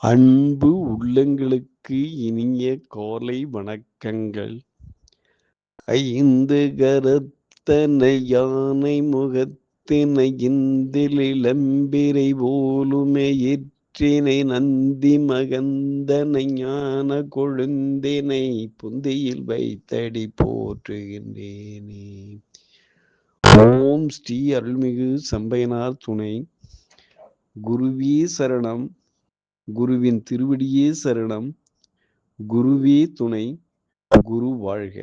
அன்பு உள்ளங்களுக்கு இனிய காலை வணக்கங்கள். ஐந்து கரத்தனை யானை முகத்தினை இந்தில் போலுமே ஏற்றினை நந்தி மகந்தனை ஞான கொழுந்தினை புந்தியில் வைத்தடி போற்றுகின்றேனே. ஓம் ஸ்ரீ அருள்மிகு சம்பையனார் துணை குருவி சரணம் குருவின் திருவடியே சரணம். குருவே துணை குரு வாழ்க.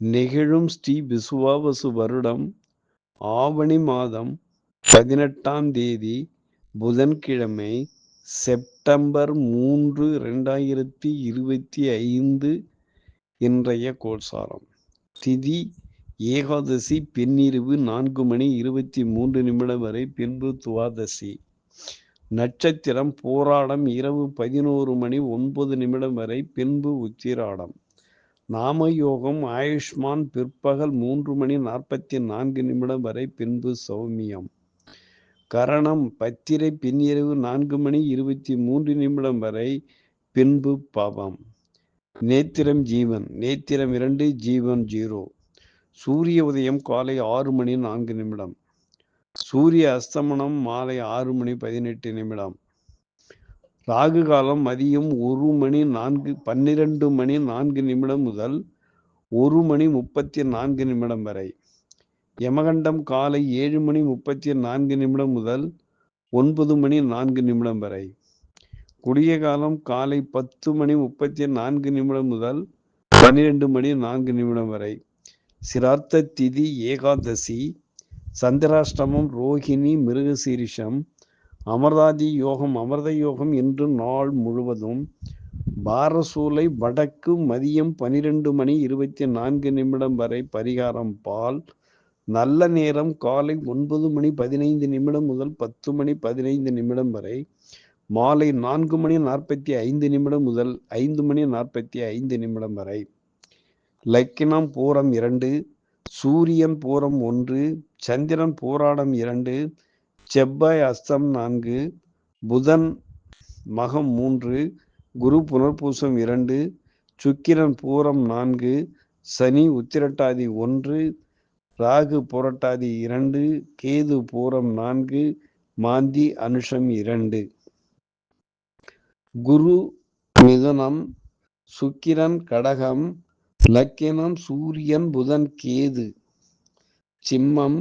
நெகிழும் ஸ்ரீ விசுவாவசு வருடம் ஆவணி மாதம் பதினெட்டாம் தேதி புதன்கிழமை செப்டம்பர் மூன்று ரெண்டாயிரத்தி இருபத்தி ஐந்து இன்றைய கோல்சாரம் திதி ஏகாதசி பின்னிரவு நான்கு மணி இருபத்தி மூன்று நிமிடம் வரை பின்பு துவாதசி. நட்சத்திரம் போராடம் இரவு பதினோரு மணி ஒன்பது நிமிடம் வரை பின்பு உத்திராடம். நாமயோகம் ஆயுஷ்மான் பிற்பகல் மூன்று மணி நாற்பத்தி நான்கு நிமிடம் வரை பின்பு சௌமியம். கரணம் பத்திரை பின்னிரவு நான்கு மணி இருபத்தி மூன்று நிமிடம் வரை பின்பு பவம். நேத்திரம் ஜீவன் நேத்திரம் இரண்டு ஜீவன் ஜீரோ. சூரிய உதயம் காலை ஆறு மணி நான்கு நிமிடம். சூரிய அஸ்தமனம் மாலை ஆறு மணி பதினெட்டு நிமிடம். ராகு காலம் மதியம் ஒரு மணி நான்கு பன்னிரண்டு மணி நான்கு நிமிடம் முதல் ஒரு மணி முப்பத்தி நான்கு நிமிடம் வரை. யமகண்டம் காலை ஏழு மணி முப்பத்தி நான்கு நிமிடம் முதல் ஒன்பது மணி நான்கு நிமிடம் வரை. குடிய காலம் காலை பத்து மணி முப்பத்தி நான்கு நிமிடம் முதல் பன்னிரெண்டு மணி நான்கு நிமிடம் வரை. சிரார்த்த திதி ஏகாதசி சந்திராஷ்டமம் ரோஹிணி மிருகசீரிஷம் அமர்தாதி யோகம் அமிர்த யோகம் என்று நாள் முழுவதும் பாரசூலை வடக்கு மதியம் பனிரெண்டு மணி இருபத்தி நான்கு நிமிடம் வரை பரிகாரம் பால். நல்ல நேரம் காலை ஒன்பது மணி பதினைந்து நிமிடம் முதல் பத்து மணி பதினைந்து நிமிடம் வரை மாலை நான்கு மணி நாற்பத்தி ஐந்து நிமிடம் முதல் ஐந்து மணி நாற்பத்தி ஐந்து நிமிடம் வரை. லக்கினம் பூரம் இரண்டு சூரியன் பூரம் ஒன்று சந்திரன் போராடம் இரண்டு செவ்வாய் அஸ்தம் நான்கு புதன் மகம் மூன்று குரு புனர்பூசம் இரண்டு சுக்கிரன் பூரம் நான்கு சனி உத்திரட்டாதி ஒன்று ராகு புரட்டாதி இரண்டு கேது பூரம் நான்கு மாந்தி அனுஷம் இரண்டு. குரு மிதுனம் சுக்கிரன் கடகம் லக்கினம் சூரியன் புதன் கேது சிம்மம்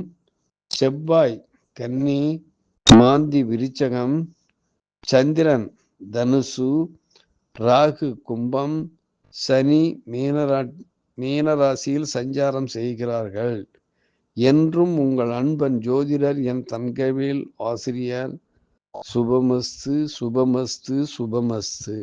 செவ்வாய் கன்னி மாந்தி விருச்சகம் சந்திரன் தனுசு ராகு கும்பம் சனி மீனரா மீனராசியில் சஞ்சாரம் செய்கிறார்கள். என்றும் உங்கள் அன்பன் ஜோதிடர் என் தன்கவில் ஆசிரியர் சுபமஸ்து சுபமஸ்து சுபமஸ்து.